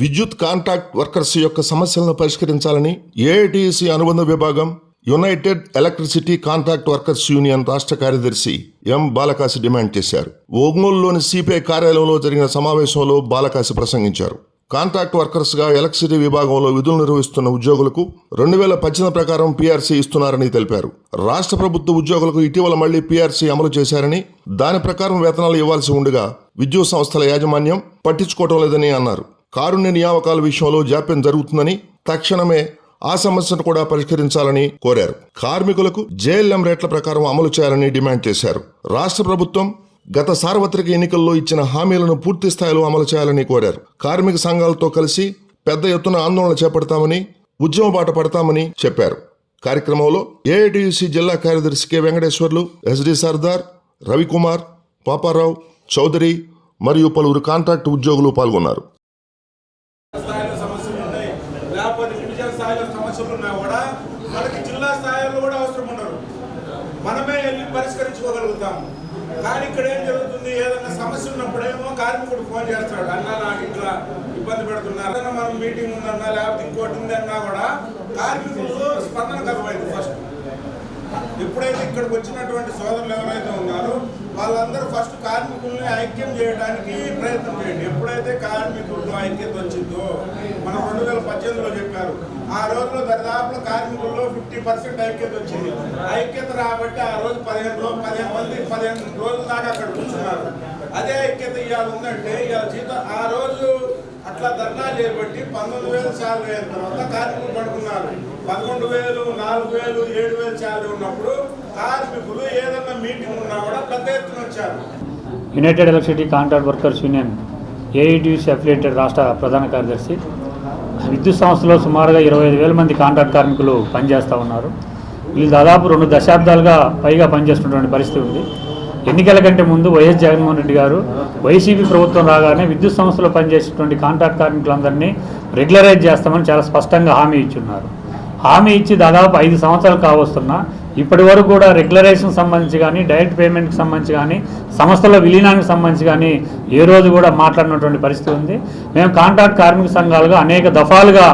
విద్యుత్ contract workers యొక్క సమస్యలను పరిష్కరించాలని ఏఐటిసి అనుబంధ విభాగం united electricity contract workers union రాష్ట్ర కార్యదర్శి ఎం బాలకాసి డిమాండ్ చేశారు. ఒంగోలులోని సిపిఐ కార్యాలయంలో జరిగిన సమావేశంలో బాలకాసి ప్రసంగించారు. కాంట్రాక్ట్ వర్కర్స్గా ఎలక్ట్రిసిటీ విభాగంలో విధులు నిర్వహిస్తున్న ఉద్యోగులకు రెండు వేల పద్దెనిమిది ప్రకారం పీఆర్సీ ఇస్తున్నారని తెలిపారు. రాష్ట్ర ప్రభుత్వ ఉద్యోగులకు ఇటీవల మళ్ళీ పీఆర్సీ అమలు చేశారని దాని ప్రకారం వేతనాలు ఇవ్వాల్సి ఉండగా విద్యుత్ సంస్థల యాజమాన్యం పట్టించుకోవటం లేదని అన్నారు. కారుణ్య నియామకాల విషయంలో జాప్యం జరుగుతుందని తక్షణమే ఆ సమస్యను కూడా పరిష్కరించాలని కోరారు. కార్మికులకు జేఎల్ఎం రేట్ల ప్రకారం అమలు చేయాలని డిమాండ్ చేశారు. రాష్ట్ర ప్రభుత్వం గత సార్వత్రిక ఎన్నికల్లో ఇచ్చిన హామీలను పూర్తి స్థాయిలో అమలు చేయాలని కోరారు. కార్మిక సంఘాలతో కలిసి పెద్ద ఎత్తున ఆందోళన చేపడతామని ఉద్యమ బాట పడతామని చెప్పారు. కార్యక్రమంలో ఏఐటియుసి జిల్లా కార్యదర్శి కె వెంకటేశ్వర్లు ఎస్డి సర్దార్ రవికుమార్ పాపారావు చౌదరి మరియు పలువురు కాంట్రాక్ట్ ఉద్యోగులు పాల్గొన్నారు స్థాయిలో సమస్యలు ఉన్నాయి లేకపోతే డివిజన్ స్థాయిలో సమస్యలు ఉన్నా కూడా మనకి జిల్లా స్థాయిలో కూడా అవసరం ఉండరు మనమే వెళ్ళి పరిష్కరించుకోగలుగుతాము కానీ ఇక్కడ ఏం జరుగుతుంది? ఏదైనా సమస్య ఉన్నప్పుడేమో కార్మికుడు ఫోన్ చేస్తాడు. అన్నా నాకు ఇట్లా ఇబ్బంది పెడుతున్నారు. మనం మీటింగ్ ఉందన్నా లేకపోతే ఇంకోటి ఉందన్నా కూడా కార్మికులు స్పందన కలవైంది ఫస్ట్. ఎప్పుడైతే ఇక్కడికి వచ్చినటువంటి సోదరులు ఎవరైతే ఉన్నారో వాళ్ళందరూ ఫస్ట్ కార్మికుల్ని ఐక్యం చేయడానికి ప్రయత్నం చేయండి. ఎప్పుడైతే కార్మికుల్లో ఐక్యత వచ్చిందో మనం రెండు వేల పద్దెనిమిదిలో చెప్పారు. ఆ రోజులో దరిదాపులో కార్మికుల్లో ఫిఫ్టీ పర్సెంట్ ఐక్యత వచ్చింది. ఐక్యత రాబట్టి ఆ రోజు పదిహేను రోజు పదిహేను మంది పదిహేను రోజుల దాకా అక్కడ కూర్చున్నారు. అదే ఐక్యత ఇవాళ ఉందంటే ఇవాళ జీతం ఆ అట్లా ధర్నా చేపట్టి పంతొమ్మిది వేలు శాలరీ అయిన తర్వాత కార్మికులు పడుకున్నారు. పదకొండు వేలు నాలుగు వేలు ఏడు వేలు శాలరీ ఉన్నప్పుడు కార్మికులు ఏదన్నా మీటింగ్ ఉన్నా కూడా పెద్ద ఎత్తున వచ్చారు. United electricity contract workers union AITUC affiliated రాష్ట్ర ప్రధాన కార్యదర్శి విద్యుత్ సంస్థలో సుమారుగా ఇరవై ఐదు వేల మంది కాంట్రాక్ట్ కార్మికులు పనిచేస్తూ ఉన్నారు. వీళ్ళు దాదాపు రెండు దశాబ్దాలుగా పైగా పనిచేస్తున్నటువంటి పరిస్థితి ఉంది. ఎన్నికల కంటే ముందు వైఎస్ జగన్మోహన్ రెడ్డి గారు వైసీపీ ప్రభుత్వం రాగానే విద్యుత్ సంస్థలో పనిచేసేటువంటి కాంట్రాక్ట్ కార్మికులందరినీ రెగ్యులరైజ్ చేస్తామని చాలా స్పష్టంగా హామీ ఇచ్చున్నారు. హామీ ఇచ్చి దాదాపు ఐదు సంవత్సరాలు కావస్తున్నా ఇప్పటి వరకు కూడా రెగ్యులరైజేషన్ సంబంధించి కానీ డైరెక్ట్ పేమెంట్కి సంబంధించి కానీ సంస్థల విలీనానికి సంబంధించి కానీ ఏ రోజు కూడా మాట్లాడినటువంటి పరిస్థితి ఉంది. మేము కాంట్రాక్ట్ కార్మిక సంఘాలుగా అనేక దఫాలుగా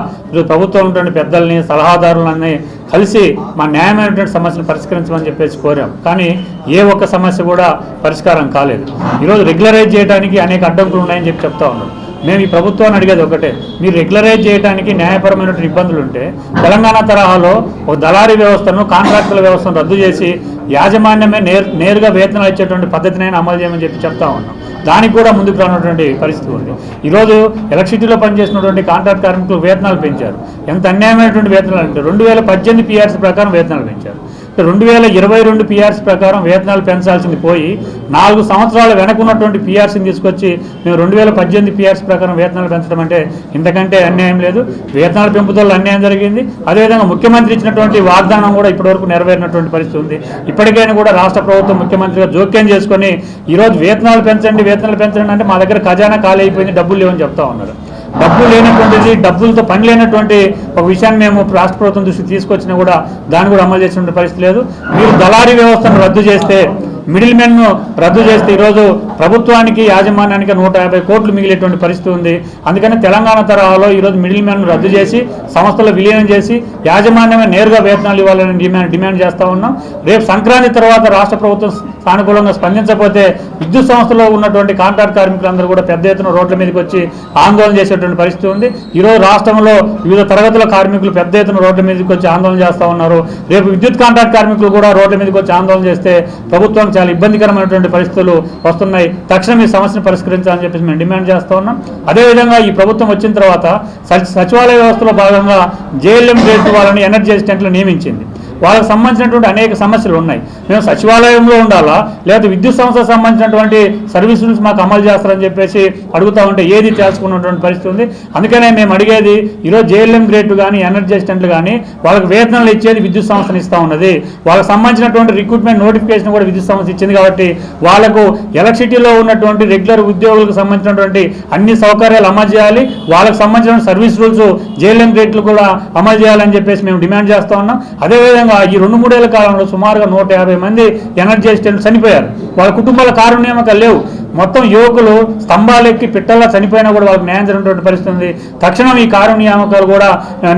ప్రభుత్వం ఉన్నటువంటి పెద్దల్ని సలహాదారులని కలిసి మా న్యాయమైనటువంటి సమస్యను పరిష్కరించమని చెప్పేసి కోరాం. కానీ ఏ ఒక్క సమస్య కూడా పరిష్కారం కాలేదు. ఈరోజు రెగ్యులరైజ్ చేయడానికి అనేక అడ్డంకులు ఉన్నాయని చెప్పి చెప్తా ఉన్నాం. మేము ఈ ప్రభుత్వాన్ని అడిగేది ఒకటే. మీరు రెగ్యులరైజ్ చేయడానికి న్యాయపరమైనటువంటి ఇబ్బందులు ఉంటే తెలంగాణ తరహాలో ఒక దళారీ వ్యవస్థను కాంట్రాక్టుల వ్యవస్థను రద్దు చేసి యాజమాన్యమే నేర్ నేరుగా వేతనాలు ఇచ్చేటువంటి పద్ధతినైనా అమలు చేయమని చెప్పి చెప్తా ఉన్నాం. దానికి కూడా ముందుకు రానటువంటి పరిస్థితి ఉంది. ఈరోజు ఎలక్ట్రిసిటీలో పనిచేసినటువంటి కాంట్రాక్ట్ కార్మికులు వేతనాలు పెంచారు. ఎంత అన్యాయమైనటువంటి వేతనాలు అంటే రెండు వేల పద్దెనిమిది పిఆర్సీ ప్రకారం వేతనాలు పెంచారు. రెండు వేల ఇరవై రెండు పిఆర్సీ ప్రకారం వేతనాలు పెంచాల్సింది పోయి నాలుగు సంవత్సరాల వెనక ఉన్నటువంటి పిఆర్సీని తీసుకొచ్చి మేము రెండు వేల పద్దెనిమిది పిఆర్సీ ప్రకారం వేతనాలు పెంచడం అంటే ఇంతకంటే అన్యాయం లేదు. వేతనాల పెంపుదల అన్యాయం జరిగింది. అదేవిధంగా ముఖ్యమంత్రి ఇచ్చినటువంటి వాగ్దానం కూడా ఇప్పటివరకు నెరవేరినటువంటి పరిస్థితి ఉంది. ఇప్పటికైనా కూడా రాష్ట్ర ప్రభుత్వం ముఖ్యమంత్రిగా జోక్యం చేసుకొని ఈరోజు వేతనాలు పెంచండి వేతనాలు పెంచండి అంటే మా దగ్గర ఖజానా ఖాళీ అయిపోయింది డబ్బులు లేవని చెప్తా ఉన్నారు డబ్బు లేనటువంటిది డబ్బులతో పని లేనటువంటి ఒక విషయాన్ని మేము రాష్ట్ర ప్రభుత్వం దృష్టికి తీసుకొచ్చినా కూడా దాన్ని కూడా అమలు చేసిన పరిస్థితి లేదు. మీరు దళారీ వ్యవస్థను రద్దు చేస్తే మిడిల్ మెన్ను రద్దు చేస్తే ఈరోజు ప్రభుత్వానికి యాజమాన్యానికి నూట యాభై కోట్లు మిగిలేటువంటి పరిస్థితి ఉంది. అందుకని తెలంగాణ తరహాలో ఈరోజు మిడిల్ మెన్ను రద్దు చేసి సంస్థలు విలీనం చేసి యాజమాన్యమే నేరుగా వేతనాలు ఇవ్వాలని డిమాండ్ డిమాండ్ చేస్తూ ఉన్నాం. రేపు సంక్రాంతి తర్వాత రాష్ట్ర ప్రభుత్వం సానుకూలంగా స్పందించకపోతే విద్యుత్ సంస్థలో ఉన్నటువంటి కాంట్రాక్ట్ కార్మికులందరూ కూడా పెద్ద ఎత్తున రోడ్ల మీదకి వచ్చి ఆందోళన చేసేటువంటి పరిస్థితి ఉంది. ఈరోజు రాష్ట్రంలో వివిధ తరగతుల కార్మికులు పెద్ద ఎత్తున రోడ్ల మీదకి వచ్చి ఆందోళన చేస్తూ ఉన్నారు. రేపు విద్యుత్ కాంట్రాక్ట్ కార్మికులు కూడా రోడ్ల మీదకి వచ్చి ఆందోళన చేస్తే ప్రభుత్వం చాలా ఇబ్బందికరమైనటువంటి పరిస్థితులు వస్తున్నాయి. తక్షణం ఈ సమస్యను పరిష్కరించాలని చెప్పేసి మేము డిమాండ్ చేస్తూ ఉన్నాం. అదేవిధంగా ఈ ప్రభుత్వం వచ్చిన తర్వాత సచివాలయ వ్యవస్థలో భాగంగా జేఎల్ఎం గ్రేడ్ వాళ్ళని ఎనర్జీ అసిస్టెంట్లు నియమించింది. వాళ్ళకి సంబంధించినటువంటి అనేక సమస్యలు ఉన్నాయి. మేము సచివాలయంలో ఉండాలా? లేకపోతే విద్యుత్ సంస్థకు సంబంధించినటువంటి సర్వీసులు మాకు అమలు చేస్తారని చెప్పేసి అడుగుతా ఉంటే ఏది చేసుకున్నటువంటి పరిస్థితి ఉంది. అందుకనే మేము అడిగేది ఈరోజు జేఎల్ఎం గ్రేడ్ కానీ ఎనర్జీ అసిస్టెంట్లు కానీ వాళ్ళకి వేతనాలు ఇచ్చేది విద్యుత్ సంస్థను ఇస్తూ ఉన్నది. వాళ్ళకి సంబంధించినటువంటి రిక్రూట్మెంట్ నోటిఫికేషన్ కూడా విద్యుత్ సంస్థ ఇచ్చింది కాబట్టి వాళ్ళకు ఎలక్ట్రిసిటీలో ఉన్నటువంటి రెగ్యులర్ ఉద్యోగులకు సంబంధించినటువంటి అన్ని సౌకర్యాలు అమలు చేయాలి. వాళ్ళకి సంబంధించిన సర్వీస్ రూల్స్ జేఎల్ఎం రేట్లు కూడా అమలు చేయాలని చెప్పేసి మేము డిమాండ్ చేస్తా ఉన్నాం. అదేవిధంగా ఈ రెండు మూడేళ్ళ కాలంలో సుమారుగా నూట యాభై మంది ఎనర్జీ అసిస్టెంట్లు చనిపోయారు. వాళ్ళ కుటుంబాల కారుణ్యమకాలు లేవు. మొత్తం యువకులు స్తంభాలెక్కి పిట్టల్లా చనిపోయినా కూడా వాళ్ళకి న్యాయం జరిగినటువంటి పరిస్థితి ఉంది. తక్షణం ఈ కారు నియామకాలు కూడా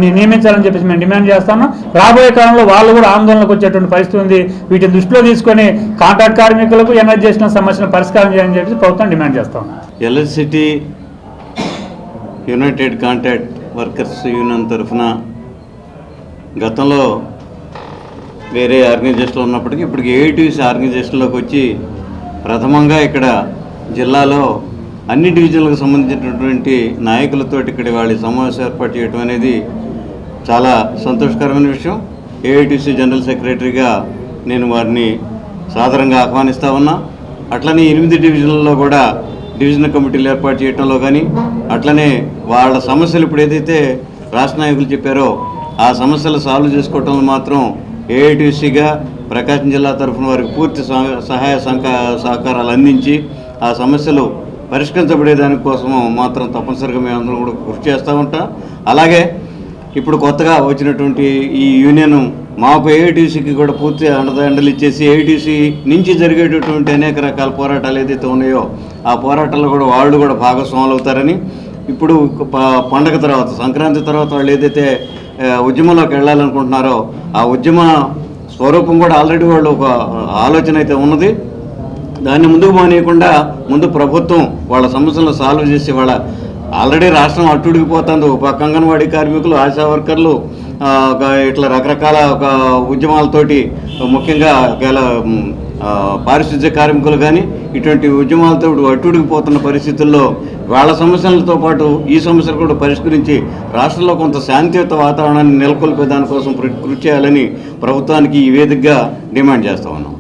నియమించాలని చెప్పేసి మేము డిమాండ్ చేస్తాను రాబోయే కాలంలో వాళ్ళు కూడా ఆందోళనకు వచ్చేటువంటి పరిస్థితి ఉంది. వీటిని దృష్టిలో తీసుకొని కాంట్రాక్ట్ కార్మికులకు ఎనర్జేషన్ సమస్యను పరిష్కారం చేయాలని చెప్పేసి ప్రభుత్వం డిమాండ్ చేస్తాం. ఎల్ఎస్సిటీ యునైటెడ్ కాంట్రాక్ట్ వర్కర్స్ యూనియన్ తరఫున గతంలో వేరే ఆర్గనైజేషన్లో ఉన్నప్పటికీ ఇప్పుడు ఏఐటీసీ ఆర్గనైజేషన్లోకి వచ్చి ప్రథమంగా ఇక్కడ జిల్లాలో అన్ని డివిజన్లకు సంబంధించినటువంటి నాయకులతో ఇక్కడ వాళ్ళ సమావేశం ఏర్పాటు చేయడం అనేది చాలా సంతోషకరమైన విషయం. ఏఐటీసీ జనరల్ సెక్రటరీగా నేను వారిని సాధారణంగా ఆహ్వానిస్తా ఉన్నా. అట్లనే ఎనిమిది డివిజన్లలో కూడా డివిజన్ కమిటీలు ఏర్పాటు చేయడంలో కానీ అట్లనే వాళ్ళ సమస్యలు ఇప్పుడు ఏదైతే రాష్ట్ర నాయకులు చెప్పారో ఆ సమస్యలు సాల్వ్ చేసుకోవటంలో మాత్రం ఏఐటీసీగా ప్రకాశం జిల్లా తరఫున వారికి పూర్తి సహాయ సహకారాలు అందించి ఆ సమస్యలు పరిష్కరించబడే దానికోసం మాత్రం తప్పనిసరిగా మేము అందరం కూడా కృషి చేస్తూ ఉంటాం. అలాగే ఇప్పుడు కొత్తగా వచ్చినటువంటి ఈ యూనియన్ మాకు ఏఐటీసీకి కూడా పూర్తి అండదండలు ఇచ్చేసి ఏఐటీసీ నుంచి జరిగేటటువంటి అనేక రకాల పోరాటాలు ఏదైతే ఉన్నాయో ఆ పోరాటాల్లో కూడా వాళ్ళు కూడా భాగస్వాములు అవుతారని ఇప్పుడు ప- పండగ తర్వాత సంక్రాంతి తర్వాత వాళ్ళు ఏదైతే ఉద్యమంలోకి వెళ్ళాలనుకుంటున్నారో ఆ ఉద్యమ స్వరూపం కూడా ఆల్రెడీ వాళ్ళు ఒక ఆలోచన అయితే ఉన్నది. దాన్ని ముందుకు పోనీయకుండా ముందు ప్రభుత్వం వాళ్ళ సమస్యలను సాల్వ్ చేసి వాళ్ళ ఆల్రెడీ రాష్ట్రం అట్టుడికిపోతుంది ఒక పక్క అంగన్వాడీ కార్మికులు ఆశా వర్కర్లు ఒక ఇట్లా రకరకాల ఒక ఉద్యమాలతోటి ముఖ్యంగా గల పారిశుద్ధ్య కార్మికులు కానీ ఇటువంటి ఉద్యమాలతో అట్టుడికిపోతున్న పరిస్థితుల్లో వాళ్ళ సమస్యలతో పాటు ఈ సమస్యలు కూడా పరిష్కరించి రాష్ట్రంలో కొంత శాంతియుత వాతావరణాన్ని నెలకొల్పే దానికోసం కృషి చేయాలని ప్రభుత్వానికి ఈ వేదికగా డిమాండ్ చేస్తా ఉన్నాం.